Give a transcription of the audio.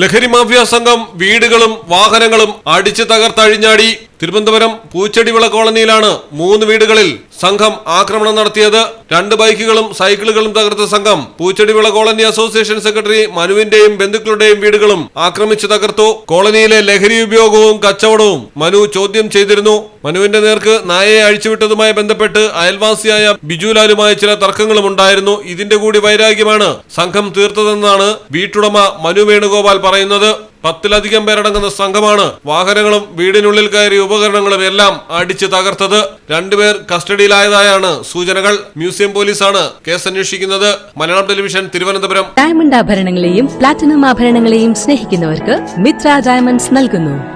ലഹരി മാഫിയ സംഘം വീടുകളും വാഹനങ്ങളും അടിച്ചു തകർത്തഴിഞ്ഞാടി. തിരുവനന്തപുരം പൂച്ചെടിവിള കോളനിയിലാണ് മൂന്ന് വീടുകളിൽ സംഘം ആക്രമണം നടത്തിയത്. രണ്ട് ബൈക്കുകളും സൈക്കിളുകളും തകർത്ത സംഘം പൂച്ചെടിവിള കോളനി അസോസിയേഷൻ സെക്രട്ടറി മനുവിന്റെയും ബന്ധുക്കളുടെയും വീടുകളും ആക്രമിച്ചു തകർത്തു. കോളനിയിലെ ലഹരി ഉപയോഗവും കച്ചവടവും മനു ചോദ്യം ചെയ്തിരുന്നു. മനുവിന്റെ നേർക്ക് നായയെ അഴിച്ചുവിട്ടതുമായി ബന്ധപ്പെട്ട് അയൽവാസിയായ ബിജുലാലുമായി ചില തർക്കങ്ങളും ഉണ്ടായിരുന്നു. ഇതിന്റെ കൂടി വൈരാഗ്യമാണ് സംഘം തീർത്തതെന്നാണ് വീട്ടുടമ മനു വേണുഗോപാൽ പറയുന്നത്. പത്തിലധികം പേരടങ്ങുന്ന സംഘമാണ് വാഹനങ്ങളും വീടിനുള്ളിൽ കയറിയ ഉപകരണങ്ങളും എല്ലാം അടിച്ച് തകർത്തത്. രണ്ടുപേർ കസ്റ്റഡിയിലായതായാണ് സൂചനകൾ. മ്യൂസിയം പോലീസാണ് കേസ് അന്വേഷിക്കുന്നത് മലയാളം ടെലിവിഷൻ തിരുവനന്തപുരം. ഡയമണ്ട് ആഭരണങ്ങളെയും പ്ലാറ്റിനം ആഭരണങ്ങളെയും സ്നേഹിക്കുന്നവർക്ക് മിത്ര ഡയമണ്ട്സ് നൽകുന്നു.